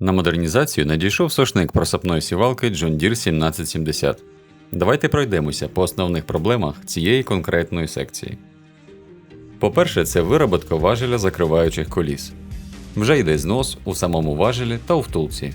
На модернізацію надійшов сошник просапної сівалки John Deere 1770. Давайте пройдемося по основних проблемах цієї конкретної секції. По-перше, це вироботка важеля закриваючих коліс. Вже йде знос у самому важелі та у втулці.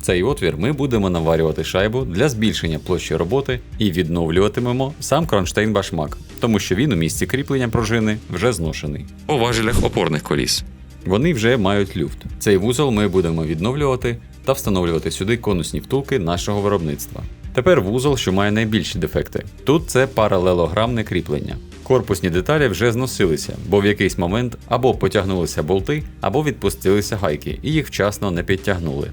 Цей отвір ми будемо наварювати шайбу для збільшення площі роботи і відновлюватимемо сам кронштейн башмак, тому що він у місці кріплення пружини вже зношений. По важелях опорних коліс. Вони вже мають люфт. Цей вузол ми будемо відновлювати та встановлювати сюди конусні втулки нашого виробництва. Тепер вузол, що має найбільші дефекти. Тут це паралелограмне кріплення. Корпусні деталі вже зносилися, бо в якийсь момент або потягнулися болти, або відпустилися гайки, і їх вчасно не підтягнули.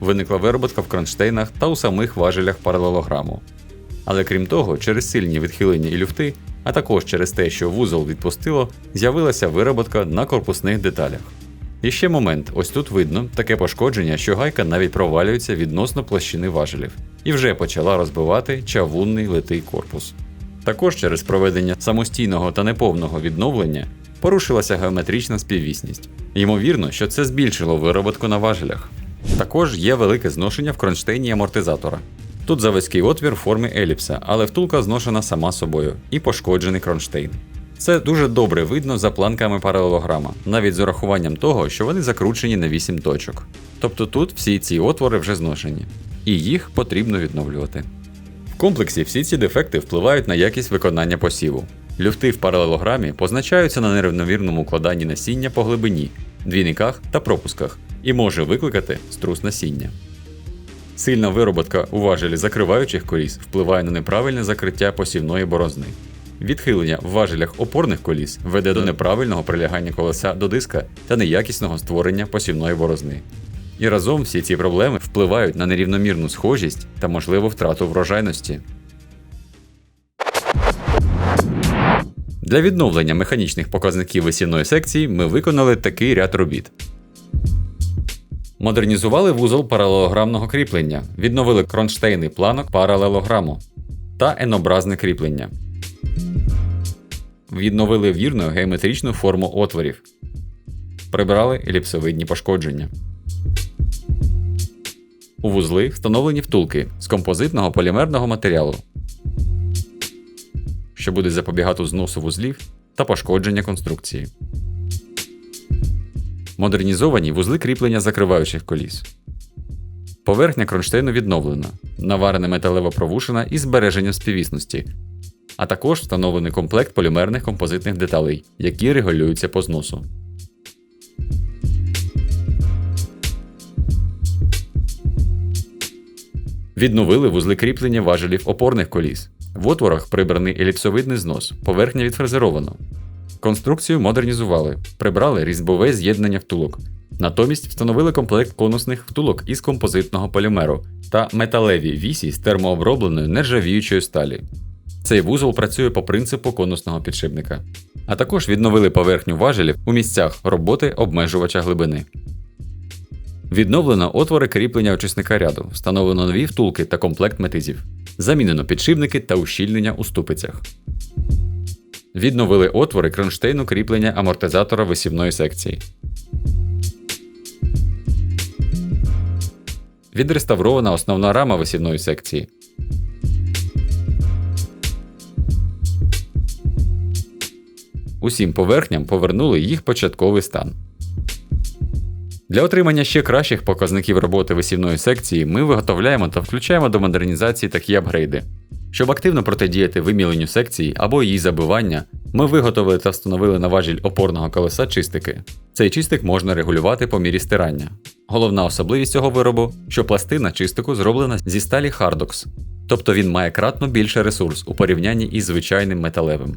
Виникла вироботка в кронштейнах та у самих важелях паралелограму. Але крім того, через сильні відхилення і люфти, а також через те, що вузол відпустило, з'явилася вироботка на корпусних деталях. І ще момент, ось тут видно таке пошкодження, що гайка навіть провалюється відносно площини важелів, і вже почала розбивати чавунний литий корпус. Також через проведення самостійного та неповного відновлення порушилася геометрична співвісність. Ймовірно, що це збільшило вироботку на важелях. Також є велике зношення в кронштейні амортизатора. Тут заводський отвір в формі еліпса, але втулка зношена сама собою і пошкоджений кронштейн. Це дуже добре видно за планками паралелограма, навіть з урахуванням того, що вони закручені на 8 точок. Тобто тут всі ці отвори вже зношені, і їх потрібно відновлювати. В комплексі всі ці дефекти впливають на якість виконання посіву. Люфти в паралелограмі позначаються на нерівномірному укладанні насіння по глибині, двійниках та пропусках і може викликати струс насіння. Сильна вироботка у важелі закриваючих коліс впливає на неправильне закриття посівної борозни. Відхилення в важелях опорних коліс веде до неправильного прилягання колеса до диска та неякісного створення посівної борозни. І разом всі ці проблеми впливають на нерівномірну схожість та можливу втрату врожайності. Для відновлення механічних показників висівної секції ми виконали такий ряд робіт. Модернізували вузол паралелограмного кріплення, відновили кронштейни планок паралелограму та енобразне кріплення. Відновили вірну геометричну форму отворів. Прибрали еліпсовидні пошкодження. У вузли встановлені втулки з композитного полімерного матеріалу, що буде запобігати зносу вузлів та пошкодження конструкції. Модернізовані вузли кріплення закриваючих коліс. Поверхня кронштейну відновлена, наварена металева провушена із збереженням співісності, а також встановлений комплект полімерних композитних деталей, які регулюються по зносу. Відновили вузли кріплення важелів опорних коліс. В отворах прибраний еліпсовидний знос, поверхня відфрезерована. Конструкцію модернізували, прибрали різьбове з'єднання втулок. Натомість встановили комплект конусних втулок із композитного полімеру та металеві вісі з термообробленої нержавіючої сталі. Цей вузол працює по принципу конусного підшипника. А також відновили поверхню важелів у місцях роботи обмежувача глибини. Відновлено отвори кріплення очисника ряду, встановлено нові втулки та комплект метизів. Замінено підшипники та ущільнення у ступицях. Відновили отвори кронштейну кріплення амортизатора висівної секції. Відреставрована основна рама висівної секції. Усім поверхням повернули їх початковий стан. Для отримання ще кращих показників роботи висівної секції ми виготовляємо та включаємо до модернізації такі апгрейди. Щоб активно протидіяти виміленню секції або її забивання, ми виготовили та встановили на важіль опорного колеса чистики. Цей чистик можна регулювати по мірі стирання. Головна особливість цього виробу, що пластина чистику зроблена зі сталі Hardox, тобто він має кратно більше ресурс у порівнянні із звичайним металевим.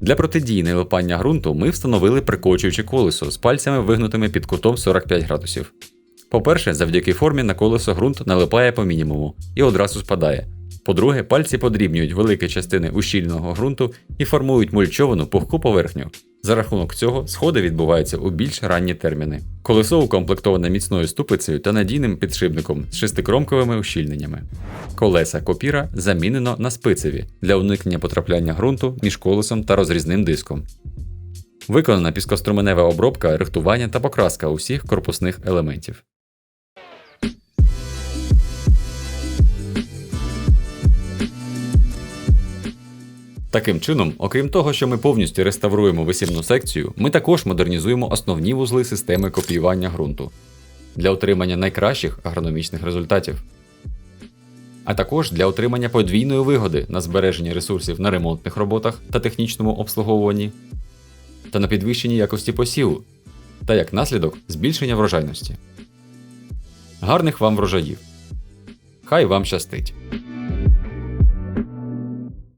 Для протидії налипання ґрунту ми встановили прикочуюче колесо з пальцями вигнутими під кутом 45 градусів. По-перше, завдяки формі на колесо ґрунт налипає по мінімуму і одразу спадає. По-друге, пальці подрібнюють великі частини ущільного ґрунту і формують мульчовану пухку поверхню. За рахунок цього сходи відбуваються у більш ранні терміни. Колесо укомплектоване міцною ступицею та надійним підшипником з шестикромковими ущільненнями. Колеса копіра замінено на спицеві для уникнення потрапляння ґрунту між колесом та розрізним диском. Виконана піскоструменева обробка, рихтування та покраска усіх корпусних елементів. Таким чином, окрім того, що ми повністю реставруємо висівну секцію, ми також модернізуємо основні вузли системи копіювання ґрунту для отримання найкращих агрономічних результатів, а також для отримання подвійної вигоди на збереження ресурсів на ремонтних роботах та технічному обслуговуванні, та на підвищенні якості посіву, та як наслідок збільшення врожайності. Гарних вам врожаїв! Хай вам щастить!